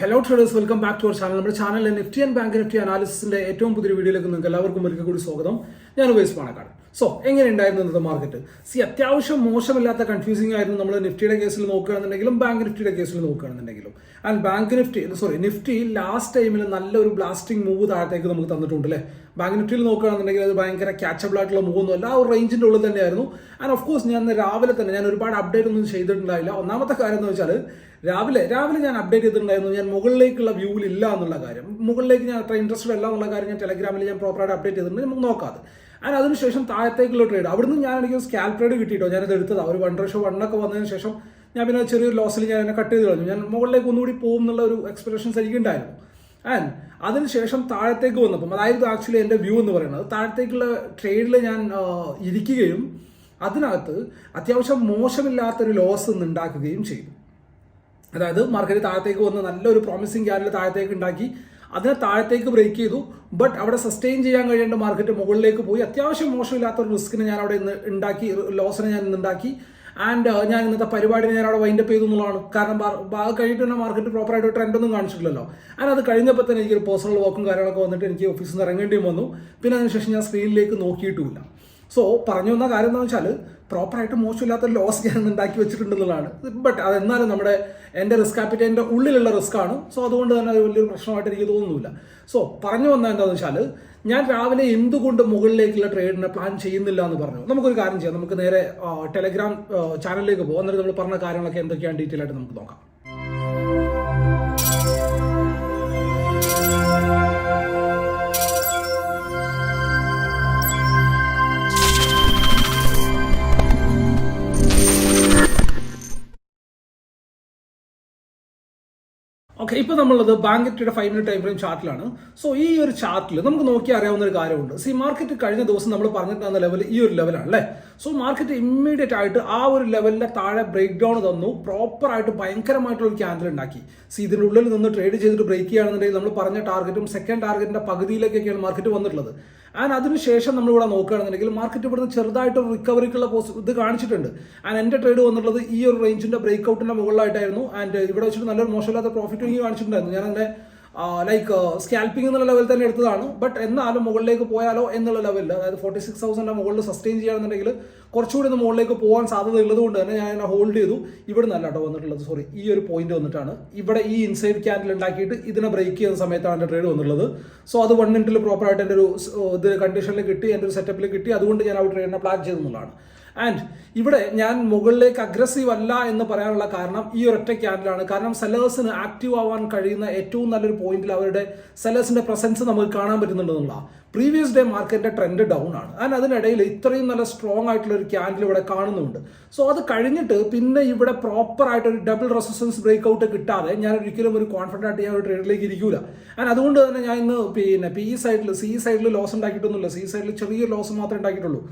Hello traders welcome back to our channel നമ്മുടെ ചാനലിലെ Nifty and bank Nifty അനാലിസിന്റെ ഏറ്റവും പുതിയ വീഡിയോയിലേക്ക് നിങ്ങൾക്ക് എല്ലാവർക്കും ഒരിക്കൽ കൂടി സ്വാഗതം. ഞാൻ ഉപയോഗിച്ച് പാണക്കാട്. സോ എങ്ങനെ ഉണ്ടായിരുന്നു ഇന്നത്തെ മാർക്കറ്റ് സി അത്യാവശ്യം മോശമില്ലാത്ത കൺഫ്യൂസിംഗ് ആയിരുന്നു നമ്മൾ നിഫ്റ്റിയുടെ കേസിൽ നോക്കുകയാണെന്നുണ്ടെങ്കിലും ബാങ്ക് നിഫ്റ്റിയുടെ കേസിൽ നോക്കുകയാണെന്നുണ്ടെങ്കിലും. And bank Nifty sorry Nifty last ടൈമിൽ നല്ലൊരു ബ്ലാസ്റ്റിംഗ് മൂവ് താഴത്തേക്ക് നമുക്ക് തന്നിട്ടുണ്ട് അല്ലേ ബാങ്ക് നിഫ്റ്റിയിൽ നോക്കുകയാണെന്നുണ്ടെങ്കിൽ അത് ഭയങ്കര ക്യാച്ചബിൾ ആയിട്ടുള്ള മൂവ് ഒന്നും അല്ല ആ ഒരു റേഞ്ചിന്റെ ഉള്ളിൽ തന്നെയായിരുന്നു. ആൻഡ് ഓഫ് കോഴ്സ് ഞാൻ രാവിലെ തന്നെ ഞാൻ ഒരുപാട് അപ്ഡേറ്റ് ഒന്നും ചെയ്തിട്ടുണ്ടായില്ല. ഒന്നാമത്തെ കാര്യം എന്ന് വെച്ചാൽ രാവിലെ രാവിലെ ഞാൻ അപ്ഡേറ്റ് ചെയ്തിട്ടുണ്ടായിരുന്നു. ഞാൻ മുകളിലേക്കുള്ള വ്യൂവിൽ ഇല്ല എന്നുള്ള കാര്യം. മുകളിലേക്ക് ഞാൻ അത്ര ഇൻട്രസ്റ്റഡ് അല്ല എന്നുള്ള കാര്യം ഞാൻ ടെലഗ്രാമിൽ ഞാൻ പ്രോപ്പറായിട്ട് അപ്ഡേറ്റ് ചെയ്തിട്ടുണ്ട്. നമുക്ക് നോക്കാതെ ആൻഡ് അതിനുശേഷം താഴത്തേക്കുള്ള ട്രേഡ് അവിടുന്ന് ഞാൻ എനിക്ക് സ്കാൽ ട്രേഡ് കിട്ടിയിട്ടോ ഞാനത് എടുത്തതാണ് ഒരു വൺ റേഷോ വണ്ണൊക്കെ വന്നതിന് ശേഷം ഞാൻ പിന്നെ ചെറിയൊരു ലോസിൽ ഞാൻ എന്നെ കട്ട് ചെയ്ത് കളഞ്ഞു. ഞാൻ മുകളിലേക്ക് ഒന്നുകൂടി പോകും എന്നുള്ള ഒരു എക്സ്പെക്ടേഷൻസ് എനിക്കുണ്ടായിരുന്നു ആൻഡ് അതിനുശേഷം താഴത്തേക്ക് വന്നപ്പം അതായത് ആക്ച്വലി എന്റെ വ്യൂ എന്ന് പറയുന്നത്. താഴത്തേക്കുള്ള ട്രേഡിൽ ഞാൻ ഇരിക്കുകയും അതിനകത്ത് അത്യാവശ്യം മോശമില്ലാത്തൊരു ലോസ് ഉണ്ടാക്കുകയും ചെയ്തു. അതായത് മാർക്കറ്റ് താഴത്തേക്ക് വന്ന് നല്ലൊരു പ്രോമിസിങ് ക്യാൻഡിൽ താഴത്തേക്ക് ഉണ്ടാക്കി അതിനെ താഴത്തേക്ക് ബ്രേക്ക് ചെയ്തു. ബട്ട് അവിടെ സസ്റ്റെയിൻ ചെയ്യാൻ കഴിയേണ്ട മാർക്കറ്റ് മുകളിലേക്ക് പോയി. അത്യാവശ്യം മോശമില്ലാത്ത ഒരു റിസ്കിനെ ഞാൻ അവിടെ ഇന്ന് ഉണ്ടാക്കി ലോസിനെ ഞാൻ ഇന്ന് ഉണ്ടാക്കി ആൻഡ് ഞാൻ ഇന്നത്തെ പരിപാടി ഞാൻ അവിടെ വൈൻഡപ്പ് ചെയ്തു എന്നുള്ളതാണ്. കാരണം ബാ- കഴിഞ്ഞിട്ട് തന്നെ മാർക്കറ്റ് പ്രോപ്പറായിട്ട് ട്രെൻഡ് ട്രെൻഡൊന്നും കാണിച്ചിട്ടില്ലല്ലോ. ആൻഡ് അത് കഴിഞ്ഞപ്പോൾ തന്നെ എനിക്ക് പേഴ്സണൽ വർക്കും കാര്യങ്ങളൊക്കെ വന്നിട്ട് എനിക്ക് ഓഫീസിൽ നിന്ന് ഇറങ്ങേണ്ടിയും വന്നു. പിന്നെ അതിനുശേഷം ഞാൻ സ്ക്രീനിലേക്ക് നോക്കിയിട്ടുമില്ല. സോ പറഞ്ഞു വന്ന കാര്യം എന്താണെന്ന് വെച്ചാൽ പ്രോപ്പറായിട്ട് മോശമില്ലാത്ത ലോസ് ഞാൻ ഉണ്ടാക്കി വെച്ചിട്ടുണ്ടെന്നുള്ളതാണ്. ബട്ട് അത് എന്നാലും നമ്മുടെ എന്റെ റിസ്ക് ആപ്പിറ്റൈന്റെ ഉള്ളിലുള്ള റിസ്ക് ആണ്. സോ അതുകൊണ്ട് തന്നെ അത് വലിയൊരു പ്രശ്നമായിട്ട് എനിക്ക് തോന്നുന്നില്ല. സോ പറഞ്ഞു വന്ന എന്താണെന്ന് വെച്ചാൽ ഞാൻ രാവിലെ എന്തുകൊണ്ട് മുകളിലേക്കുള്ള ട്രേഡിനെ പ്ലാൻ ചെയ്യുന്നില്ല എന്ന് പറഞ്ഞു. നമുക്കൊരു കാര്യം ചെയ്യാം. നമുക്ക് നേരെ ടെലഗ്രാം ചാനലിലേക്ക് പോകാം. എന്നിട്ട് നമ്മൾ പറഞ്ഞ കാര്യങ്ങളൊക്കെ എന്തൊക്കെയാണ് ഡീറ്റെയിൽ ആയിട്ട് നമുക്ക് നോക്കാം. ഓക്കെ ഇപ്പോൾ നമ്മളുള്ളത് ബാങ്ക് നിഫ്റ്റിയുടെ ഫൈവ് മിനിറ്റ് ടൈം ഫ്രെയിം ചാർട്ടിലാണ് സോ ഈ ഒരു ചാർട്ടിൽ നമുക്ക് നോക്കി അറിയാവുന്ന ഒരു കാര്യമുണ്ട്. സി മാർക്കറ്റ് കഴിഞ്ഞ ദിവസം നമ്മൾ പറഞ്ഞിട്ടുള്ള ലെവൽ ഈ ഒരു ലെവലാണ് അല്ലേ സോ മാർക്കറ്റ് ഇമ്മീഡിയറ്റ് ആയിട്ട് ആ ഒരു ലെവലിന്റെ താഴെ ബ്രേക്ക് ഡൗൺ തന്നു. പ്രോപ്പർ ആയിട്ട് ഭയങ്കരമായിട്ടുള്ള ഒരു ക്യാൻഡിൽ ഉണ്ടാക്കി. സി ഇതിന്റെ ഉള്ളിൽ നിന്ന് ട്രേഡ് ചെയ്തിട്ട് ബ്രേക്ക് ചെയ്യുകയാണെന്നുണ്ടെങ്കിൽ നമ്മൾ പറഞ്ഞ ടാർഗറ്റും സെക്കൻഡ് ടാർഗറ്റിന്റെ പകുതിയിലേക്കൊക്കെയാണ് മാർക്കറ്റ് വന്നിട്ടുള്ളത്. ആൻഡ് അതിനുശേഷം നമ്മളിവിടെ നോക്കുകയാണെന്നുണ്ടെങ്കിൽ മാർക്കറ്റ് ഇവിടുന്ന് ചെറുതായിട്ട് ഒരു റിക്കവറിക്കുള്ള പോസ് ഇത് കാണിച്ചിട്ടുണ്ട്. ആൻഡ് എന്റെ ട്രേഡ് വന്നിട്ടുള്ളത് ഈ ഒരു റേഞ്ചിന്റെ ബ്രേക്ക് ഔട്ടിന്റെ മുകളിലായിട്ടായിരുന്നു. ആൻഡ് ഇവിടെ വെച്ചിട്ട് നല്ലൊരു മോശമില്ലാത്ത പ്രോഫിറ്റ് എനിക്ക് കാണിച്ചിട്ടുണ്ടായിരുന്നു. ഞാൻ എന്റെ ലൈക്ക് സ്കാൽപ്പിംഗ് എന്നുള്ള ലെവൽ തന്നെ എടുത്തതാണ്. ബട്ട് എന്നാലും മുകളിലേക്ക് പോയാലോ എന്നുള്ള ലെവലിൽ അതായത് ഫോർട്ടി സിക്സ് തൗസൻഡ് മുകളിൽ സസ്റ്റെയിൻ ചെയ്യുകയാണെന്നുണ്ടെങ്കിൽ കുറച്ചുകൂടി ഒന്ന് മുകളിലേക്ക് പോകാൻ സാധ്യത ഉള്ളത് കൊണ്ട് തന്നെ ഞാൻ ഹോൾഡ് ചെയ്തു. ഇവിടെ നല്ല കേട്ടോ വന്നിട്ടുള്ളത് സോറി ഈ ഒരു പോയിന്റ് വന്നിട്ടാണ്. ഇവിടെ ഈ ഇൻസൈഡ് ക്യാൻഡിൽ ഉണ്ടാക്കിയിട്ട് ഇതിനെ ബ്രേക്ക് ചെയ്യുന്ന സമയത്താണ് എന്റെ ട്രേഡ് വന്നിട്ടുള്ളത്. സോ അത് വൺ മിനിറ്റിൽ പ്രോപ്പറായിട്ട് എന്റെ ഒരു സ്- ഇത് കണ്ടീഷനിൽ കിട്ടി എന്റെ ഒരു സെറ്റപ്പിൽ കിട്ടി. അതുകൊണ്ട് ഞാൻ ആ ട്രേഡിനെ പ്ലാൻ ചെയ്തെന്നുള്ളതാണ്. ആൻഡ് ഇവിടെ ഞാൻ മുകളിലേക്ക് അഗ്രസീവ് അല്ല എന്ന് പറയാനുള്ള കാരണം ഈ ഒരൊറ്റ ക്യാൻഡിലാണ് കാരണം സെല്ലേഴ്സിന് ആക്റ്റീവ് ആവാൻ കഴിയുന്ന ഏറ്റവും നല്ലൊരു പോയിന്റിൽ അവരുടെ സെല്ലേഴ്സിന്റെ പ്രസൻസ് നമുക്ക് കാണാൻ പറ്റുന്നുണ്ടെന്നുള്ള. പ്രീവിയസ് ഡേ മാർക്കറ്റിന്റെ ട്രെൻഡ് ഡൗൺ ആണ്. ആൻഡ് അതിനിടയിൽ ഇത്രയും നല്ല സ്ട്രോങ് ആയിട്ടുള്ള ഒരു ക്യാൻഡിൽ ഇവിടെ കാണുന്നുണ്ട്. സോ അത് കഴിഞ്ഞിട്ട് പിന്നെ ഇവിടെ പ്രോപ്പർ ആയിട്ട് ഒരു ഡബിൾ റെസിസ്റ്റൻസ് ബ്രേക്ക് ഔട്ട് കിട്ടാതെ ഞാൻ ഒരിക്കലും ഒരു കോൺഫിഡന്റ് ആയിട്ട് ഞാൻ ഒരു ട്രേഡിലേക്ക് ഇരിക്കൂല. ആൻഡ് അതുകൊണ്ട് തന്നെ ഞാൻ ഇന്ന് പിന്നെ പി സൈഡിൽ സി സൈഡിൽ ലോസ് ഉണ്ടാക്കിയിട്ടൊന്നുമില്ല. സി സൈഡിൽ ചെറിയ ലോസ് മാത്രമേ ഉണ്ടാക്കിയിട്ടുള്ളൂ.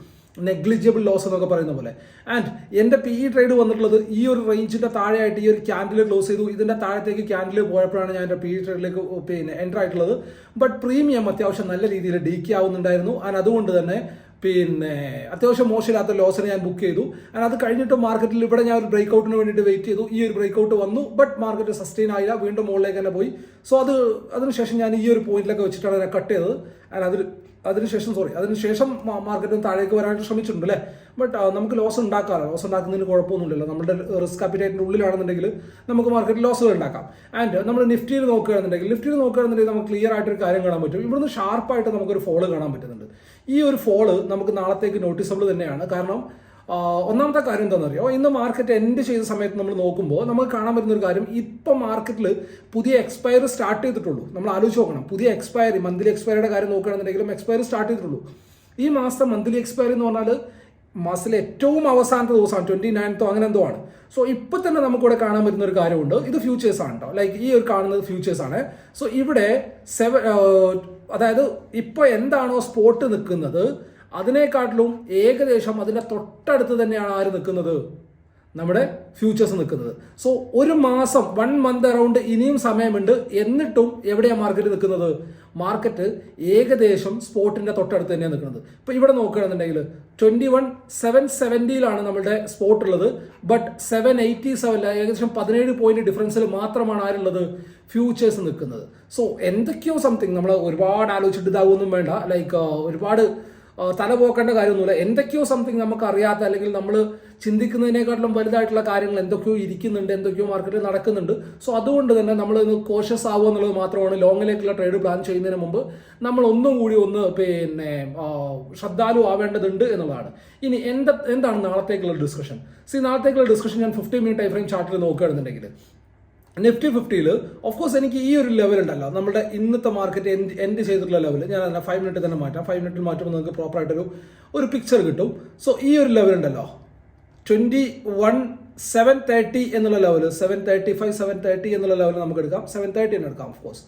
നെഗ്ലിജിബിൾ ലോസ് എന്നൊക്കെ പറയുന്ന പോലെ. ആൻഡ് എന്റെ പി ഇ ട്രേഡ് വന്നിട്ടുള്ളത് ഈ ഒരു റേഞ്ചിന്റെ താഴെയായിട്ട് ഈ ഒരു ക്യാൻഡിൽ ക്ലോസ് ചെയ്തു. ഇതിന്റെ താഴത്തേക്ക് ക്യാൻഡിൽ പോയപ്പോഴാണ് ഞാൻ എന്റെ പി ഇ ട്രേഡിലേക്ക് പിന്നെ എന്റർ ആയിട്ടുള്ളത്. ബട്ട് പ്രീമിയം അത്യാവശ്യം നല്ല രീതിയിൽ ഡീക്കി ആവുന്നുണ്ടായിരുന്നു. ആൻഡ് അതുകൊണ്ട് തന്നെ പിന്നെ അത്യാവശ്യം മോശമില്ലാത്ത ലോസിനെ ഞാൻ ബുക്ക് ചെയ്തു. ആൻഡ് അത് കഴിഞ്ഞിട്ട് മാർക്കറ്റിൽ ഇവിടെ ഞാൻ ഒരു ബ്രേക്ക് ഔട്ടിന് വേണ്ടിയിട്ട് വെയിറ്റ് ചെയ്തു. ഈ ഒരു ബ്രേക്ക് ഔട്ട് വന്നു. ബട്ട് മാർക്കറ്റ് സസ്റ്റെയിൻ ആയില്ല. വീണ്ടും മുകളിലേക്ക് തന്നെ പോയി. സോ അത് അതിനുശേഷം ഞാൻ ഈ ഒരു പോയിന്റിലൊക്കെ വെച്ചിട്ടാണ് അതിനെ കട്ട് ചെയ്തത്. ആൻഡ് അതിൽ അതിനുശേഷം സോറി അതിനുശേഷം മാർക്കറ്റ് താഴേക്ക് വരാനായിട്ട് ശ്രമിച്ചിട്ടുണ്ട് അല്ലേ? ബട്ട് നമുക്ക് ലോസ് ഉണ്ടാക്കാമല്ലോ ലോസ് ഉണ്ടാക്കുന്നതിന് കുഴപ്പമൊന്നുമില്ലല്ലോ. നമ്മുടെ റിസ്ക് അപ്പിറ്റൈറ്റിന്റെ ഉള്ളിലാണെന്നുണ്ടെങ്കിൽ നമുക്ക് മാർക്കറ്റിൽ ലോസുകൾ ഉണ്ടാക്കാം. ആൻഡ് നമ്മൾ നിഫ്റ്റിയിൽ നോക്കുകയാണെന്നുണ്ടെങ്കിൽ നിഫ്റ്റിയിൽ നോക്കുകയാണെന്നുണ്ടെങ്കിൽ നമുക്ക് ക്ലിയർ ആയിട്ട് ഒരു കാര്യം കാണാൻ പറ്റും. ഇവിടുന്ന് ഷാർപ്പായിട്ട് നമുക്കൊരു ഫോൾ കാണാൻ പറ്റുന്നുണ്ട്. ഈ ഒരു ഫോൾ നമുക്ക് നാളത്തേക്ക് നോട്ടീസബിൾ തന്നെയാണ്. കാരണം ഒന്നാമത്തെ കാര്യം എന്താണെന്ന് അറിയോ ഇന്ന് മാർക്കറ്റ് എൻഡ് ചെയ്ത സമയത്ത് നമ്മൾ നോക്കുമ്പോൾ നമുക്ക് കാണാൻ പറ്റുന്ന ഒരു കാര്യം ഇപ്പം മാർക്കറ്റിൽ പുതിയ എക്സ്പയറി സ്റ്റാർട്ട് ചെയ്തിട്ടുള്ളൂ. നമ്മൾ ആലോചിച്ച് നോക്കണം. പുതിയ എക്സ്പയറി മന്ത്ലി എക്സ്പയറിയുടെ കാര്യം നോക്കുകയാണെന്നുണ്ടെങ്കിലും എക്സ്പയറി സ്റ്റാർട്ട് ചെയ്തിട്ടുള്ളൂ. ഈ മാസത്തെ മന്ത്ലി എക്സ്പയറി എന്ന് പറഞ്ഞാൽ മാസത്തിലെ ഏറ്റവും അവസാനത്തെ ദിവസമാണ്. ട്വന്റി നയൻത്തോ അങ്ങനെ എന്തോ ആണ്. സോ ഇപ്പൊ തന്നെ നമുക്കിവിടെ കാണാൻ പറ്റുന്ന ഒരു കാര്യമുണ്ട്. ഇത് ഫ്യൂച്ചേഴ്സ് ആണ് കേട്ടോ ലൈക്ക് ഈ ഒരു കാണുന്നത് ഫ്യൂച്ചേഴ്സ് ആണ്. സോ ഇവിടെ സെവൻ അതായത് ഇപ്പൊ എന്താണോ സ്പോട്ട് നിൽക്കുന്നത് അതിനെക്കാട്ടിലും ഏകദേശം അതിന്റെ തൊട്ടടുത്ത് തന്നെയാണ് ആര് നിൽക്കുന്നത്? നമ്മുടെ ഫ്യൂച്ചേഴ്സ് നിൽക്കുന്നത്. സോ ഒരു മാസം വൺ മന്ത് അറൗണ്ട് ഇനിയും സമയമുണ്ട്. എന്നിട്ടും എവിടെയാണ് മാർക്കറ്റ് നിൽക്കുന്നത്? മാർക്കറ്റ് ഏകദേശം സ്പോട്ടിന്റെ തൊട്ടടുത്ത് തന്നെയാണ് നിൽക്കുന്നത്. ഇപ്പോൾ ഇവിടെ നോക്കുകയാണെന്നുണ്ടെങ്കിൽ ട്വന്റി വൺ സെവൻ സെവന്റിയിലാണ് നമ്മുടെ സ്പോട്ട് ഉള്ളത്. ബട്ട് സെവൻ എയ്റ്റി സെവനിൽ ഏകദേശം പതിനേഴ് പോയിന്റ് ഡിഫറൻസിൽ മാത്രമാണ് ആരുള്ളത്? ഫ്യൂച്ചേഴ്സ് നിൽക്കുന്നത്. സോ എന്തൊക്കെയോ സംതിങ് നമ്മൾ ഒരുപാട് ആലോചിച്ചിട്ട് ഇതാവുമൊന്നും വേണ്ട. ലൈക്ക് ഒരുപാട് തല പോക്കേണ്ട കാര്യമൊന്നുമില്ല. എന്തൊക്കെയോ സംതിങ് നമുക്ക് അറിയാത്ത അല്ലെങ്കിൽ നമ്മൾ ചിന്തിക്കുന്നതിനേക്കാട്ടിലും വലുതായിട്ടുള്ള കാര്യങ്ങൾ എന്തൊക്കെയോ ഇരിക്കുന്നുണ്ട് എന്തൊക്കെയോ മാർക്കറ്റിൽ നടക്കുന്നുണ്ട്. സോ അതുകൊണ്ട് തന്നെ നമ്മൾ ഇന്ന് കോഷ്യസ് ആവുക എന്നുള്ളത് മാത്രമാണ് ലോങ്ങിലേക്കുള്ള ട്രേഡ് പ്ലാൻ ചെയ്യുന്നതിന് മുമ്പ് നമ്മൾ ഒന്നും കൂടി ഒന്ന് പിന്നെ ശ്രദ്ധാലു ആവേണ്ടതുണ്ട് എന്നുള്ളതാണ്. ഇനി എന്താ എന്താണ് നാളത്തേക്കുള്ള ഡിസ്കഷൻ സി നാളത്തേക്കുള്ള ഡിസ്കഷൻ ഞാൻ ഫിഫ്റ്റി മിനിറ്റ് ടൈം ഫ്രെയിം ചാർട്ടിൽ നോക്കുകയാണെന്നുണ്ടെങ്കിൽ നിഫ്റ്റി ഫിഫ്റ്റിയിൽ ഓഫ് കോഴ്സ് എനിക്ക് ഈ ഒരു ലെവൽ ഉണ്ടല്ലോ. നമ്മുടെ ഇന്നത്തെ മാർക്കറ്റ് എൻഡ് എൻഡ് ചെയ്തിട്ടുള്ള ലെവൽ ഞാൻ അതിനെ ഫൈവ് മിനിറ്റ് തന്നെ മാറ്റാം. ഫൈവ് മിനിറ്റിൽ മാറ്റുമ്പോൾ നിങ്ങൾക്ക് പ്രോപ്പറായിട്ടൊരു ഒരു പിക്ചർ കിട്ടും. സോ ഈ ഒരു ലെവൽ ഉണ്ടല്ലോ. ട്വന്റി വൺ സെവൻ തേർട്ടി എന്നുള്ള level seven thirty five seven thirty എന്നുള്ള ലെവൽ നമുക്ക് എടുക്കാം. സെവൻ തേർട്ടി തന്നെ എടുക്കാം ഓഫ് കോഴ്സ്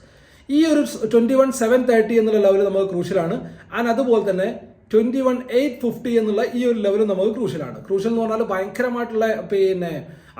ഈ ഒരു ട്വന്റി വൺ സെവൻ തേർട്ടി എന്നുള്ള ലെവൽ നമുക്ക് ക്രൂഷ്യലാണ് ആൻഡ് അതുപോലെ തന്നെ ട്വന്റി വൺ എയ്റ്റ് ഫിഫ്റ്റി എന്നുള്ള ഈ ഒരു ലെവലും നമുക്ക് ക്രൂഷ്യലാണ് ക്രൂഷ്യൽ എന്ന് പറഞ്ഞാൽ ഭയങ്കരമായിട്ടുള്ള പിന്നെ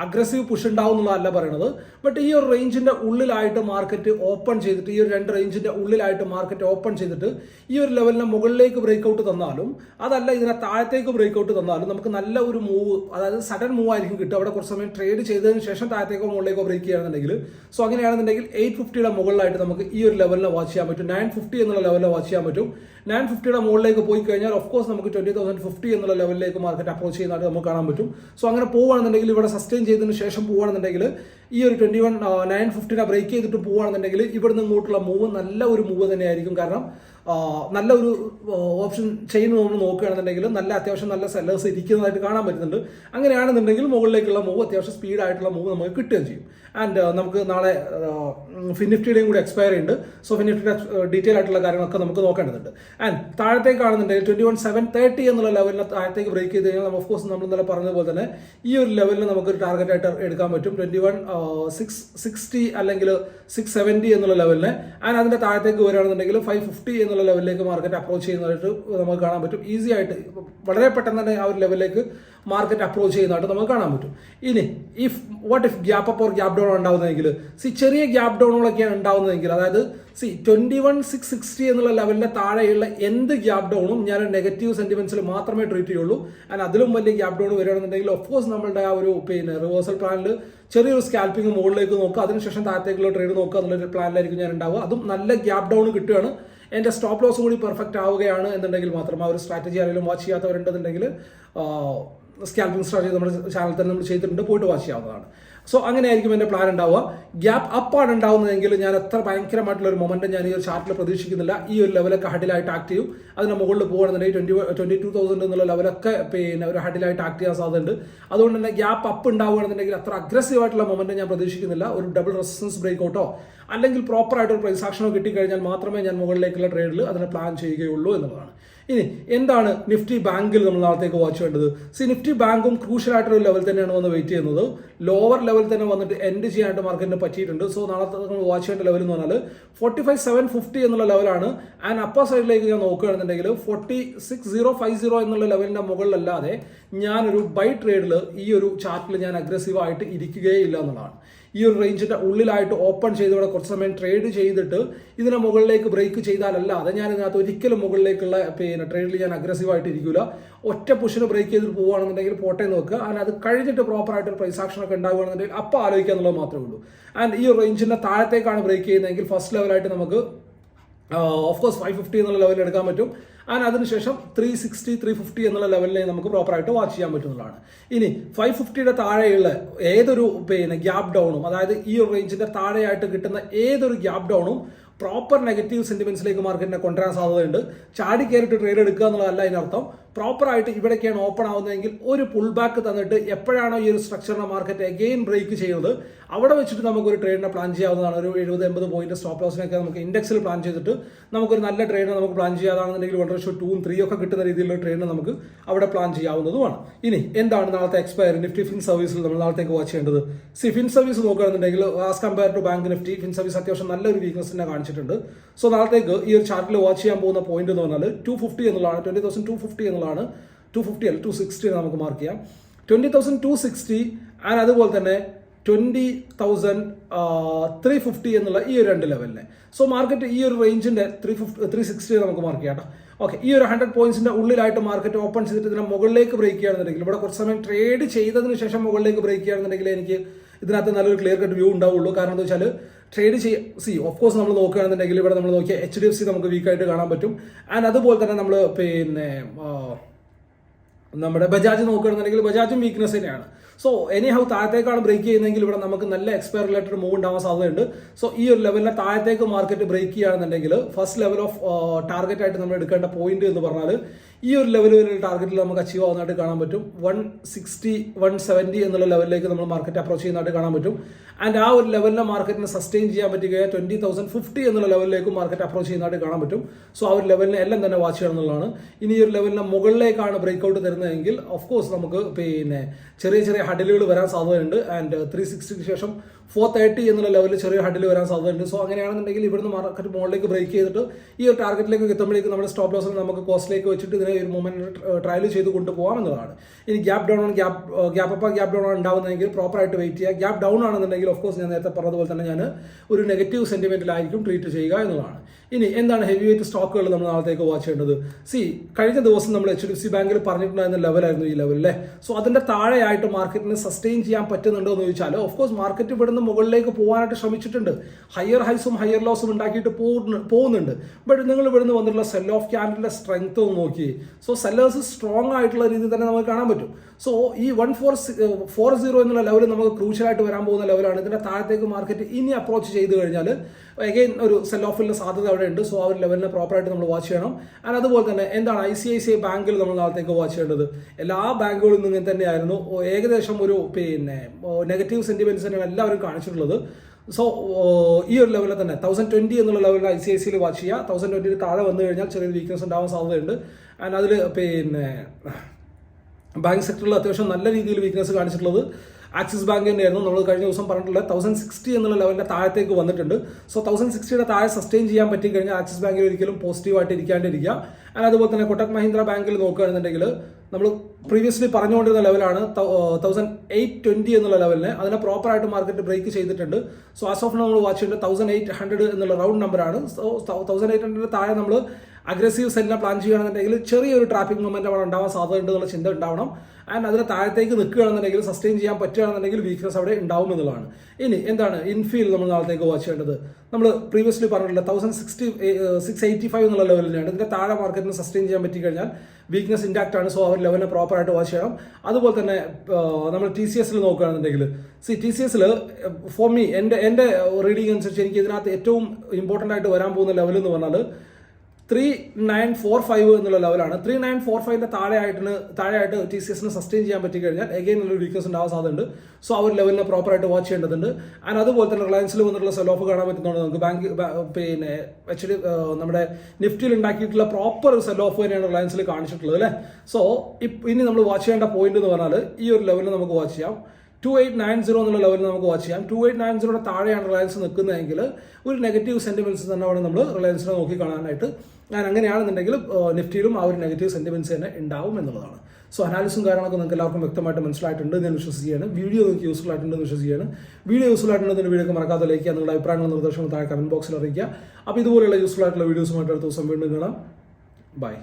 അഗ്രസീവ് പുഷ് ഉണ്ടാവും എന്നുള്ളതല്ല പറയുന്നത് ബട്ട് ഈ ഒരു റേഞ്ചിന്റെ ഉള്ളിലായിട്ട് മാർക്കറ്റ് ഓപ്പൺ ചെയ്തിട്ട് ഈ ഒരു രണ്ട് റേഞ്ചിന്റെ ഉള്ളിലായിട്ട് മാർക്കറ്റ് ഓപ്പൺ ചെയ്തിട്ട് ഈ ഒരു ലെവലിന് മുകളിലേക്ക് ബ്രേക്ക് ഔട്ട് തന്നാലും അതല്ല ഇതിനെ താഴത്തേക്ക് ബ്രേക്ക് ഔട്ട് തന്നാലും നമുക്ക് നല്ല ഒരു മൂവ് അതായത് സഡൻ മൂവ് ആയിരിക്കും കിട്ടും അവിടെ കുറച്ച് സമയം ട്രേഡ് ചെയ്തതിന് ശേഷം താഴത്തേക്കോ മുകളിലേക്കോ ബ്രേക്ക് ചെയ്യുകയാണെന്നുണ്ടെങ്കിൽ സോ അങ്ങനെയാണെന്നുണ്ടെങ്കിൽ എയ്റ്റ് ഫിഫ്റ്റിയുടെ മുകളിലായിട്ട് നമുക്ക് ഈ ഒരു ലെവലിനെ വാച്ച് ചെയ്യാൻ പറ്റും. നയൻ ഫിഫ്റ്റി എന്നുള്ള ലെവലിനെ വാച്ച് ചെയ്യാൻ പറ്റും. നയൻ ഫിഫ്റ്റിയുടെ മുകളിലേക്ക് പോയി കഴിഞ്ഞാൽ ഓഫ് കോഴ്സ് നമുക്ക് ട്വന്റി തൗസൻഡ് ഫിഫ്റ്റി എന്നുള്ള ലെവലിലേക്ക് മാർക്കറ്റ് അപ്രോച്ച് ചെയ്യുന്നതായിട്ട് നമുക്ക് കാണാൻ പറ്റും. സോ അങ്ങനെ പോവുകയാണെന്നുണ്ടെങ്കിൽ ഇവിടെ സസ്റ്റെയിൻ ചെയ്തതിന് ശേഷം പോവുകയാണെന്നുണ്ടെങ്കിൽ ഈ ഒരു ട്വന്റി വൺ നയൻ ഫിഫ്റ്റിനെ ബ്രേക്ക് ചെയ്തിട്ട് പോവുകയാണെന്നുണ്ടെങ്കിൽ ഇവിടുന്ന് ഇങ്ങോട്ടുള്ള മൂവ് നല്ല ഒരു മൂവ് തന്നെയായിരിക്കും. കാരണം നല്ല ഒരു ഓപ്ഷൻ ചെയ്യുന്ന നമ്മൾ നോക്കുകയാണെന്നുണ്ടെങ്കിൽ നല്ല അത്യാവശ്യം നല്ല സെല്ലേഴ്സ് ഇരിക്കുന്നതായിട്ട് കാണാൻ പറ്റുന്നുണ്ട്. അങ്ങനെയാണെന്നുണ്ടെങ്കിൽ മുകളിലേക്കുള്ള മൂവ് അത്യാവശ്യം സ്പീഡായിട്ടുള്ള മൂവ് നമുക്ക് കിട്ടുകയും ചെയ്യും. ആൻഡ് നമുക്ക് നാളെ ഫിനിഫ്റ്റിയുടെയും കൂടി എക്സ്പയർ ഉണ്ട് സോ ഫിനിഫ്റ്റിയുടെ ഡീറ്റെയിൽ ആയിട്ടുള്ള കാര്യങ്ങളൊക്കെ നമുക്ക് നോക്കേണ്ടതുണ്ട്. ആൻഡ് താഴത്തേക്ക് ആണെന്നുണ്ടെങ്കിൽ ട്വന്റി വൺ സെവൻ തേർട്ടി എന്നുള്ള ലെവലിൽ താഴത്തേക്ക് ബ്രേക്ക് ചെയ്ത് കഴിഞ്ഞാൽ ഓഫ് കോഴ്സ് നമ്മൾ ഇന്നലെ പറഞ്ഞതുപോലെ തന്നെ ഈ ഒരു ലെവലിൽ നമുക്ക് ഒരു ടാർഗറ്റ് ആയിട്ട് എടുക്കാൻ പറ്റും. ട്വന്റി വൺ സിക്സ് സിക്സ്റ്റി അല്ലെങ്കിൽ സിക്സ് സെവന്റി എന്നുള്ള ലെവലിനെ ആൻഡ് അതിന്റെ താഴത്തേക്ക് വരികയാണെന്നുണ്ടെങ്കിൽ ഫൈവ് ഫിഫ്റ്റി എന്നുള്ള ലെവലിലേക്ക് മാർക്കറ്റ് അപ്രോച്ച് ചെയ്യുന്നതായിട്ട് നമുക്ക് കാണാൻ പറ്റും. ഈസി ആയിട്ട് വളരെ പെട്ടെന്ന് തന്നെ ആ ഒരു ലെവലിലേക്ക് മാർക്കറ്റ് അപ്രോച്ച് ചെയ്യുന്നതായിട്ട് നമുക്ക് കാണാൻ പറ്റും. ഇനി if what if gap up or gap down ഉണ്ടാവുന്നതെങ്കിൽ? See ചെറിയ ഗ്യാപ്പ് ഡൗണുകളൊക്കെയാണ് ഉണ്ടാവുന്നതെങ്കിൽ. അതായത് see twenty one six sixty എന്നുള്ള ലെവലിന്റെ താഴെയുള്ള എന്ത് ഗ്യാപ്പ് ഡൗണും ഞാൻ നെഗറ്റീവ് സെന്റിമെൻസിൽ മാത്രമേ ട്രീറ്റ് ചെയ്യുള്ളൂ. ആൻഡ് അതിലും വലിയ ഗ്യാപ്പ് ഡൗൺ വരികയാണെന്നുണ്ടെങ്കിൽ ഓഫ് കോഴ്സ് നമ്മളുടെ ആ ഒരു പിന്നെ റിവേഴ്സൽ പ്ലാനിൽ ചെറിയൊരു സ്കാൽപ്പിംഗ് മുകളിലേക്ക് നോക്കുക. അതിനുശേഷം താഴത്തേക്കുള്ള ട്രേഡ് നോക്കുക എന്നുള്ളൊരു പ്ലാനിലായിരിക്കും ഞാൻ ഉണ്ടാവുക അതും നല്ല ഗ്യാപ് ഡൗൺ കിട്ടുകയാണ്. എന്റെ സ്റ്റോപ്പ് ലോസ് കൂടി പെർഫെക്റ്റ് ആവുകയാണ് എന്നുണ്ടെങ്കിൽ മാത്രം. ആ ഒരു സ്ട്രാറ്റജി ആരെങ്കിലും വാച്ച് ചെയ്യാത്തവരുണ്ടെന്നുണ്ടെങ്കിൽ സ്കാൽപ്പിംഗ് സ്ട്രാറ്റജി നമ്മുടെ ചാനൽ തന്നെ നമ്മൾ ചെയ്തിട്ടുണ്ട്. പോയിട്ട് വാച്ച് ചെയ്യാവുന്നതാണ്. സോ അങ്ങനെയായിരിക്കും എന്റെ പ്ലാൻ ഉണ്ടാവുക. ഗ്യാപ്പ് അപ്പാണ് ഉണ്ടാവുന്നതെങ്കിൽ ഞാൻ എത്ര ഭയങ്കരമായിട്ടുള്ള ഒരു മൊമെന്റ് ഞാൻ ഈ ഒരു ചാർട്ടിൽ പ്രതീക്ഷിക്കുന്നില്ല. ഈ ഒരു ലെവലൊക്കെ ഹഡിലായിട്ട് ആക്ട് ചെയ്യും. അതിന് മുകളിൽ പോകുകയാണെന്നുണ്ടെങ്കിൽ ട്വന്റി ട്വന്റി ടു തൗസൻഡ് എന്നുള്ള ലെവലൊക്കെ പിന്നെ ഒരു ഹഡിലായിട്ട് ആക്ട് ചെയ്യാൻ സാധ്യതയുണ്ട്. അതുകൊണ്ട് തന്നെ ഗ്യാപ്പ് അപ്പ് ഉണ്ടാവുകയാണെന്നുണ്ടെങ്കിൽ അത്ര അഗ്രസീവ് ആയിട്ടുള്ള മൊമെന്റ് ഞാൻ പ്രതീക്ഷിക്കുന്നില്ല. ഒരു ഡബിൾ റെസിസ്റ്റൻസ് ബ്രേക്ക് ഔട്ടോ അല്ലെങ്കിൽ പ്രോപ്പറായിട്ടൊരു പ്രൈസ് ആക്ഷനോ കിട്ടിക്കഴിഞ്ഞാൽ മാത്രമേ ഞാൻ മുകളിലേക്കുള്ള ട്രേഡിൽ അതിനെ പ്ലാൻ ചെയ്യുകയുള്ളൂ എന്നുള്ളതാണ്. ഇനി എന്താണ് നിഫ്റ്റി ബാങ്കിൽ നമ്മൾ നാളത്തേക്ക് വാച്ച് വേണ്ടത് സി നിഫ്റ്റി ബാങ്കും ക്രൂഷ്യലായിട്ടൊരു ലെവൽ തന്നെയാണ് വന്ന് വെയിറ്റ് ചെയ്യുന്നത്. ലോവർ ലെവൽ തന്നെ വന്നിട്ട് എൻഡ് ചെയ്യാനായിട്ട് മാർക്കറ്റിന് പറ്റിയിട്ടുണ്ട്. സോ നാളത്തെ നമ്മൾ വാച്ച് ചെയ്യേണ്ട ലെവൽ എന്ന് പറഞ്ഞാൽ ഫോർട്ടി ഫൈവ് സെവൻ ഫിഫ്റ്റി എന്നുള്ള ലെവലാണ് ആൻഡ് അപ്പർ സൈഡിലേക്ക് ഞാൻ നോക്കുകയാണെന്നുണ്ടെങ്കിൽ forty six zero five zero എന്നുള്ള ലെവലിന്റെ മുകളിലല്ലാതെ ഞാനൊരു ബൈ ട്രേഡിൽ ഈ ഒരു ചാർട്ടിൽ ഞാൻ അഗ്രസീവായിട്ട് ഇരിക്കുകയേ ഇല്ല എന്നുള്ളതാണ്. ഈ ഒരു റേഞ്ചിന്റെ ഉള്ളിലായിട്ട് ഓപ്പൺ ചെയ്ത് ഇവിടെ കുറച്ച് സമയം ട്രേഡ് ചെയ്തിട്ട് ഇതിനെ മുകളിലേക്ക് ബ്രേക്ക് ചെയ്താലല്ലാതെ ഞാൻ ഇതിനകത്ത് ഒരിക്കലും മുകളിലേക്കുള്ള പിന്നെ ട്രേഡിൽ ഞാൻ അഗ്രസീവ് ആയിട്ട് ഇരിക്കില്ല ഒറ്റ പുഷിന് ബ്രേക്ക് ചെയ്തിട്ട് പോവുകയാണെന്നുണ്ടെങ്കിൽ പോട്ടെ നോക്കുക. ആൻഡ് അത് കഴിഞ്ഞിട്ട് പ്രോപ്പർ ആയിട്ട് ഒരു പ്രൈസ് ആക്ഷൻ ഒക്കെ ഉണ്ടാവുകയാണെന്നുണ്ടെങ്കിൽ അപ്പോൾ ആലോചിക്കുക എന്നുള്ളത് മാത്രമേ ഉള്ളൂ. ആൻഡ് ഈ റേഞ്ചിന്റെ താഴത്തേക്കാണ് ബ്രേക്ക് ചെയ്യുന്നതെങ്കിൽ ഫസ്റ്റ് ലെവലായിട്ട് നമുക്ക് ഓഫ് കോഴ്സ് ഫൈവ് ഫിഫ്റ്റി എന്നുള്ള ലെവലിൽ എടുക്കാൻ പറ്റും. ആൻഡ് അതിനുശേഷം ത്രീ സിക്സ്റ്റി ത്രീ ഫിഫ്റ്റി എന്നുള്ള ലെവലിനെ നമുക്ക് പ്രോപ്പറായിട്ട് വാച്ച് ചെയ്യാൻ പറ്റുന്നതാണ്. ഇനി ഫൈവ് ഫിഫ്റ്റിയുടെ താഴെയുള്ള ഏതൊരു പിന്നെ ഗ്യാപ് ഡൗണും അതായത് ഈ ഒരു റേഞ്ചിന്റെ താഴെയായിട്ട് കിട്ടുന്ന ഏതൊരു ഗ്യാപ് ഡൗണും പ്രോപ്പർ നെഗറ്റീവ് സെന്റിമെന്റ്സിലേക്ക് മാർക്കറ്റിനെ കൊണ്ടുവരാൻ സാധ്യതയുണ്ട്. ചാടി കയറിയിട്ട് ട്രേഡ് എടുക്കുക എന്നുള്ളതല്ല അതിനർത്ഥം. പ്രോപ്പർ ആയിട്ട് ഇവിടേക്കാണ് ഓപ്പൺ ആവുന്നതെങ്കിൽ ഒരു പുൾ ബാക്ക് തന്നിട്ട് എപ്പോഴാണോ ഈ ഒരു സ്ട്രക്ചറിനെ മാർക്കറ്റ് അഗെയിൻ ബ്രേക്ക് ചെയ്യുന്നത് അവിടെ വെച്ചിട്ട് നമുക്ക് ഒരു ട്രേഡിനെ പ്ലാൻ ചെയ്യാവുന്നതാണ്. ഒരു എഴുപത് എൺപത് പോയിന്റ് സ്റ്റോപ്പ് ലോസിനൊക്കെ നമുക്ക് ഇൻഡെക്സിൽ പ്ലാൻ ചെയ്തിട്ട് നമുക്കൊരു നല്ല ട്രേഡിനെ നമുക്ക് പ്ലാൻ ചെയ്യാതാണെന്നുണ്ടെങ്കിൽ വളരെ ഷോ ടൂവും ത്രീ ഒക്കെ കിട്ടുന്ന രീതിയിലുള്ള ട്രേഡിനെ നമുക്ക് അവിടെ പ്ലാൻ ചെയ്യാവുന്നതുമാണ്. ഇനി എന്താണ് നാളത്തെ എക്സ്പയർ നിഫ്റ്റി ഫിൻ സർവീസിൽ നമ്മൾ നാളത്തേക്ക് വാച്ച് ചെയ്യേണ്ടത്? സി ഫിൻ സർവീസ് നോക്കുകയാണെന്നുണ്ടെങ്കിൽ as compare to bank Nifty Fin service അത്യാവശ്യം നല്ലൊരു വീക്ക്നസ് തന്നെ കാണിച്ചിട്ടുണ്ട്. സോ നാളത്തേക്ക് ഈ ഒരു ചാർട്ടിൽ വാച്ച് ചെയ്യാൻ പോകുന്ന പോയിന്റ് എന്ന് പറഞ്ഞാൽ ടു ഫിഫ്റ്റി എന്നുള്ളതാണ്. ട്വന്റി തൗസൻഡ് ടു ഫിഫ്റ്റി എന്നുള്ളതാണ്. ടു ഫിഫ്റ്റി അല്ല ടു സിക്സ്റ്റി നമുക്ക് മാർക്ക് ചെയ്യാം. Twenty thousand two sixty and അതുപോലെ തന്നെ ട്വന്റി തൗസൻഡ് ത്രീ ഫിഫ്റ്റി എന്നുള്ള ഈ ഒരു രണ്ട് ലെവലിനെ സോ മാർക്കറ്റ് ഈ ഒരു റേഞ്ചിന്റെ ത്രീ ഫിഫ്റ്റി ത്രീ സിക്സ്റ്റി നമുക്ക് മാർക്ക് ചെയ്യാം ഓക്കെ ഈ ഒരു ഹൺഡ്രഡ് പോയിന്റ്സിന്റെ ഉള്ളിലായിട്ട് മാർക്കറ്റ് ഓപ്പൺ ചെയ്തിട്ട് ഇതിനെ മുകളിലേക്ക് ബ്രേക്ക് ചെയ്യുകയാണെന്നുണ്ടെങ്കിൽ ഇവിടെ കുറച്ച് സമയം ട്രേഡ് ചെയ്തതിന് ശേഷം മുകളിലേക്ക് ബ്രേക്ക് ചെയ്യുകയാണെന്നുണ്ടെങ്കിൽ എനിക്ക് ഇതിനകത്ത് നല്ലൊരു ക്ലിയർ കട്ട് വ്യൂ ഉണ്ടാവുള്ളൂ. കാരണം എന്താ വെച്ചാൽ ട്രേഡ് ചെയ്യ സി ഓഫ് കോഴ്സ് നമ്മൾ നോക്കുകയാണെന്നുണ്ടെങ്കിൽ ഇവിടെ നമ്മൾ നോക്കിയ എച്ച് ഡി എഫ് സി നമുക്ക് വീക്കായിട്ട് കാണാൻ പറ്റും. ആൻഡ് അതുപോലെ തന്നെ നമ്മൾ പിന്നെ നമ്മുടെ ബജാജ് നോക്കുകയാണെന്നുണ്ടെങ്കിൽ ബജാജും വീക്ക്നെസ് തന്നെയാണ്. സോ എനി ഹൗ താഴത്തേക്കാണ് ബ്രേക്ക് ചെയ്യുന്നതെങ്കിൽ ഇവിടെ നമുക്ക് നല്ല എക്സ്പയർ റിലേറ്റഡ് മൂവ് ഉണ്ടാവാൻ സാധ്യതയുണ്ട്. സോ ഈ ഒരു ലെവലിനെ താഴത്തേക്ക് മാർക്കറ്റ് ബ്രേക്ക് ചെയ്യുകയാണെന്നുണ്ടെങ്കിൽ ഫസ്റ്റ് ലെവൽ ഓഫ് ടാർഗറ്റ് ആയിട്ട് നമ്മൾ എടുക്കേണ്ട പോയിന്റ് എന്ന് പറഞ്ഞാൽ ഈ ഒരു ലെവൽ വരെ ടാർഗറ്റിൽ നമുക്ക് അച്ചീവ് ആവുന്നതായിട്ട് കാണാൻ പറ്റും. വൺ സിക്സ്റ്റി വൺ സെവന്റി എന്നുള്ള ലെവലിലേക്ക് നമ്മൾ മാർക്കറ്റ് അപ്രോച്ച് ചെയ്യുന്നതായിട്ട് കാണാൻ പറ്റും. ആൻഡ് ആ ഒരു ലെവലിലെ മാർക്കറ്റിനെ സസ്റ്റെയിൻ ചെയ്യാൻ പറ്റുകയാൽ ട്വന്റി തൗസൻഡ് ഫിഫ്റ്റി എന്നുള്ള ലെവലിലേക്കും മാർക്കറ്റ് അപ്രോച്ച് ചെയ്യുന്നതായിട്ട് കാണാൻ പറ്റും. സോ ആ ഒരു ലെവലിനെ എല്ലാം തന്നെ വാച്ച് ചെയ്യണം എന്നുള്ളതാണ് ഇനി ഈ ഒരു ലെവലിനെ മുകളിലേക്കാണ് ബ്രേക്ക് ഔട്ട് തരുന്നതെങ്കിൽ ഓഫ് കോഴ്സ് നമുക്ക് പിന്നെ ചെറിയ ചെറിയ ഹഡിലുകൾ വരാൻ സാധ്യതയുണ്ട്. ആൻഡ് ത്രീ സിക്സ്റ്റിക്ക് ശേഷം ഫോർ തേർട്ടി എന്നുള്ള ലെവലിൽ ചെറിയ ഹഡിൽ വരാൻ സാധ്യതയുണ്ട്. സോ അങ്ങനെയാണെന്നുണ്ടെങ്കിൽ ഇവിടുന്ന് മാർക്കറ്റ് മുകളിലേക്ക് ബ്രേക്ക് ചെയ്തിട്ട് ഈ ഒരു ടാർഗറ്റിലേക്ക് എത്തുമ്പോഴേക്കും നമ്മുടെ സ്റ്റോപ്പ് ലോസ് നമുക്ക് കോസ്റ്റിലേക്ക് വെച്ചിട്ട് ഇതിനെ ഒരു മൂവ്മെന്റ് ട്രയൽ ചെയ്ത് കൊണ്ടുപോകാം എന്നതാണ് ഇനി ഗ്യാപ് ഡൗൺ ആണ് gap gap up gap down ആണ് ഉണ്ടാവുന്നതെങ്കിൽ പ്രോപ്പറായിട്ട് വെയിറ്റ് ചെയ്യുക. ഗ്യാപ് ഡൗൺ ആണെന്നുണ്ടെങ്കിൽ ഓഫ് കോഴ്സ് ഞാൻ നേരത്തെ പറഞ്ഞതുപോലെ തന്നെ ഞാൻ ഒരു നെഗറ്റീവ് സെന്റിമെന്റിലായിരിക്കും ട്രീറ്റ് ചെയ്യുക എന്നുള്ളതാണ്. ഇനി എന്താണ് ഹെവി വെയിറ്റ് സ്റ്റോക്കുകൾ നമ്മൾ നാളത്തേക്ക് വാച്ച് ചെയ്യേണ്ടത്? സി കഴിഞ്ഞ ദിവസം നമ്മൾ എച്ച് ഡി സി ബാങ്കിൽ പറഞ്ഞിട്ടുണ്ടായിരുന്ന ലെവലായിരുന്നു ഈ ലെവൽ അല്ലേ സോ അതിന്റെ താഴെയായിട്ട് മാർക്കറ്റിന് സസ്റ്റെയിൻ ചെയ്യാൻ പറ്റുന്നുണ്ടോ എന്ന് ചോദിച്ചാൽ ഓഫ് കോഴ്സ് മാർക്കറ്റ് ഇവിടുന്ന് മുകളിലേക്ക് പോകാനായിട്ട് ശ്രമിച്ചിട്ടുണ്ട്. ഹയർ ഹൈസും ഹയർ ലോസും ഉണ്ടാക്കിയിട്ട് പോകുന്നു- പോകുന്നുണ്ട്. ബട്ട് നിങ്ങൾ ഇവിടുന്ന് വന്നിട്ടുള്ള സെൽ ഓഫ് ക്യാൻഡിന്റെ സ്ട്രെങ്ത് ഒന്ന് നോക്കി സോ സെല്ലേഴ്സ് സ്ട്രോങ് ആയിട്ടുള്ള രീതിയിൽ തന്നെ നമുക്ക് കാണാൻ പറ്റും. സോ ഈ വൺ ഫോർ ഫോർ സീറോ എന്നുള്ള ലെവൽ നമുക്ക് ക്രൂഷ്യലായിട്ട് വരാൻ പോകുന്ന ലെവലാണ് ഇതിന്റെ താഴത്തേക്ക് മാർക്കറ്റ് ഇനി അപ്രോച്ച് ചെയ്ത് കഴിഞ്ഞാൽ അഗൈൻ ഒരു സെൽ ഓഫിന്റെ സാധ്യത അവിടെ ഉണ്ട്. സോ ആ ഒരു ലെവലിനെ പ്രോപ്പറായിട്ട് നമ്മൾ വാച്ച് ചെയ്യണം. ആൻഡ് അതുപോലെ തന്നെ എന്താണ് I C I C I ബാങ്കിൽ നമ്മൾ നാളത്തേക്ക് വാച്ച് ചെയ്യേണ്ടത്? എല്ലാ ബാങ്കുകളും ഇങ്ങനെ തന്നെയായിരുന്നു. ഏകദേശം ഒരു പിന്നെ നെഗറ്റീവ് സെന്റിമെന്റ്സ് തന്നെയാണ് എല്ലാവരും കാണിച്ചിട്ടുള്ളത്. സോ ഈ ഒരു ലെവലിൽ തന്നെ തൗസൻഡ് ട്വന്റി എന്നുള്ള ലെവലിൽ ഐ സി ഐ സിയിൽ വാച്ച് ചെയ്യുക. തൗസൻഡ് ട്വന്റിന് താഴെ വന്നു കഴിഞ്ഞാൽ ചെറിയ വീക്ക്നസ് ഉണ്ടാവാൻ സാധ്യതയുണ്ട്. ആൻഡ് അതിൽ പിന്നെ ബാങ്ക് സെക്ടറിൽ അത്യാവശ്യം നല്ല രീതിയിൽ വീക്ക്നസ് കാണിച്ചിട്ടുള്ളത്. ആക്സിസ് ബാങ്ക് തന്നെയായിരുന്നു നമ്മൾ കഴിഞ്ഞ ദിവസം പറഞ്ഞിട്ടുള്ള തൗസൻഡ് സിക്സ്റ്റി എന്നുള്ള ലെവലിന്റെ താഴത്തേക്ക് വന്നിട്ടുണ്ട്. സോ തൗസൻഡ് സിക്സ്റ്റിയുടെ താഴെ സസ്റ്റെയിൻ ചെയ്യാൻ പറ്റി കഴിഞ്ഞാൽ ആക്സിസ് ബാങ്കിൽ ഒരിക്കലും പോസിറ്റീവായിട്ട് ഇരിക്കാണ്ടിരിക്കുക. ആൻഡ് അതുപോലെ തന്നെ കൊട്ടക് മഹീന്ദ്ര ബാങ്കിൽ നോക്കുകയാണെന്നുണ്ടെങ്കിൽ നമ്മൾ പ്രീവിയസ്ലി പറഞ്ഞുകൊണ്ടിരുന്ന ലെവലാണ് തൗസൻഡ് എയ്റ്റ് ട്വന്റി എന്നുള്ള ലെവലിന്. അതിനെ പ്രോപ്പറായിട്ട് മാർക്കറ്റ് ബ്രേക്ക് ചെയ്തിട്ടുണ്ട്. സോ ആസ് ഓഫ് നമ്മൾ വാച്ച് ചെയ്യേണ്ടത് തൗസൻഡ് എയ്റ്റ് ഹൺഡ്രഡ് എന്നുള്ള റൗണ്ട് നമ്പറാണ് സോ തൗസൻഡ് എയ്റ്റ് ഹൺഡ്രഡ് താഴെ നമ്മൾ അഗ്രസീവ് സെല്ലിനെ പ്ലാൻ ചെയ്യുകയാണെന്നുണ്ടെങ്കിൽ ചെറിയൊരു ട്രാഫിക് മൂവ്മെന്റ് അവിടെ ഉണ്ടാവാൻ സാധ്യതയുണ്ട് എന്നുള്ള ചിന്ത ഉണ്ടാവണം. ആൻഡ് അതിന് താഴത്തേക്ക് നിൽക്കുകയാണെന്നുണ്ടെങ്കിൽ സസ്റ്റെയിൻ ചെയ്യാൻ പറ്റുകയാണെന്നുണ്ടെങ്കിൽ വീക്ക്നെസ് അവിടെ ഉണ്ടാവും എന്നുള്ളതാണ്. ഇനി എന്താണ് ഇൻഫീൽ നമ്മൾ നാളത്തേക്ക് വാച്ച് ചെയ്യേണ്ടത്? നമ്മൾ പ്രീവിയസ്ലി പറഞ്ഞിട്ടുള്ള thousand sixty six eighty five എന്നുള്ള ലെവലിലാണ് ഇതിന്റെ താഴെ മാർക്കറ്റിന് സസ്റ്റെയിൻ ചെയ്യാൻ പറ്റി കഴിഞ്ഞാൽ വീക്ക്നസ് ഇൻഡാക്റ്റ് ആണ് സോ അവർ ലെവലിനെ പ്രോപ്പറായിട്ട് വാച്ച് ചെയ്യണം. അതുപോലെ തന്നെ നമ്മൾ ടി സി എസിൽ നോക്കുകയാണെന്നുണ്ടെങ്കിൽ സി ടി സി എസിൽ ഫോർ മീ എന്റെ എന്റെ റീഡിംഗ് അനുസരിച്ച് എനിക്ക് ഇതിനകത്ത് ഏറ്റവും ഇമ്പോർട്ടന്റ് ആയിട്ട് വരാൻ പോകുന്ന ലെവൽ എന്ന് പറഞ്ഞാൽ ത്രീ നയൻ ഫോർ ഫൈവ് എന്നുള്ള ലെവലാണ് ത്രീ നയൻ ഫോർ ഫൈവിന്റെ താഴെയായിട്ട് താഴെയായിട്ട് ടി സി എസിന് സസ്റ്റെയിൻ ചെയ്യാൻ പറ്റി കഴിഞ്ഞാൽ എഗെയിൻ ഒരു വീക്ക്നസ് ഉണ്ടാവാൻ സാധ്യതയുണ്ട്. സോ ആ ഒരു ലെവലിനെ പ്രോപ്പറായിട്ട് വാച്ച് ചെയ്യേണ്ടതുണ്ട്. ആൻഡ് അതുപോലെ തന്നെ റിലയൻസിൽ വന്നിട്ടുള്ള സെൽ ഓഫ് കാണാൻ പറ്റുന്നുണ്ട് നമുക്ക്. ബാങ്ക് പിന്നെ ഡി നമ്മുടെ നിഫ്റ്റിയിൽ ഉണ്ടാക്കിയിട്ടുള്ള പ്രോപ്പർ സെൽ ഓഫ് തന്നെയാണ് റിലയൻസിൽ കാണിച്ചിട്ടുള്ളത് അല്ലേ? സോ ഇനി നമ്മൾ വാച്ച് ചെയ്യേണ്ട പോയിന്റ് എന്ന് പറഞ്ഞാൽ ഈ ഒരു ലെവലിൽ നമുക്ക് വാച്ച് ചെയ്യാം. ടു എയ്റ്റ് നയൻ സീറോ എന്നുള്ള ലെവലിൽ നമുക്ക് വാച്ച് ചെയ്യാം. ടു എയ്റ്റ് നയൻ സീറോയുടെ താഴെയാണ് റിലയൻസ് നിൽക്കുന്നതെങ്കിൽ ഒരു നെഗറ്റീവ് സെന്റിമെന്റ്സ് തന്നെ വേണം നമ്മൾ റിലയൻസിനെ നോക്കി കാണാനായിട്ട്. ഞാൻ അങ്ങനെയാണെന്നുണ്ടെങ്കിൽ നിഫ്റ്റിയിലും ആ ഒരു നെഗറ്റീവ് സെന്റിമെന്റ്സ് തന്നെ ഉണ്ടാവും എന്നുള്ളതാണ്. സോ അനാലിസും കാര്യങ്ങളൊക്കെ നിങ്ങൾക്ക് എല്ലാവർക്കും വ്യക്തമായിട്ട് മനസ്സിലായിട്ടുണ്ട് ഞാൻ വിശ്വസിക്കുകയാണ്. വീഡിയോ നിങ്ങൾക്ക് യൂസ്ഫുൾ ആയിട്ടുണ്ടെന്ന് വിശ്വസിക്കുകയാണ്. വീഡിയോ യൂസ്ഫുൾ ആയിട്ടുണ്ടെന്ന് വീഡിയോ മറക്കാതെ ലൈക്ക് നിങ്ങളുടെ അഭിപ്രായങ്ങളും നിർദ്ദേശങ്ങളും താഴെ കമന്റ് ബോക്സിൽ അറിയിക്കുക. അപ്പോൾ ഇതുപോലെയുള്ള യൂസ്ഫുൾ ആയിട്ടുള്ള വീഡിയോസുമായിട്ട് അടുത്ത ദിവസം വീണ്ടും കാണാം. ബൈ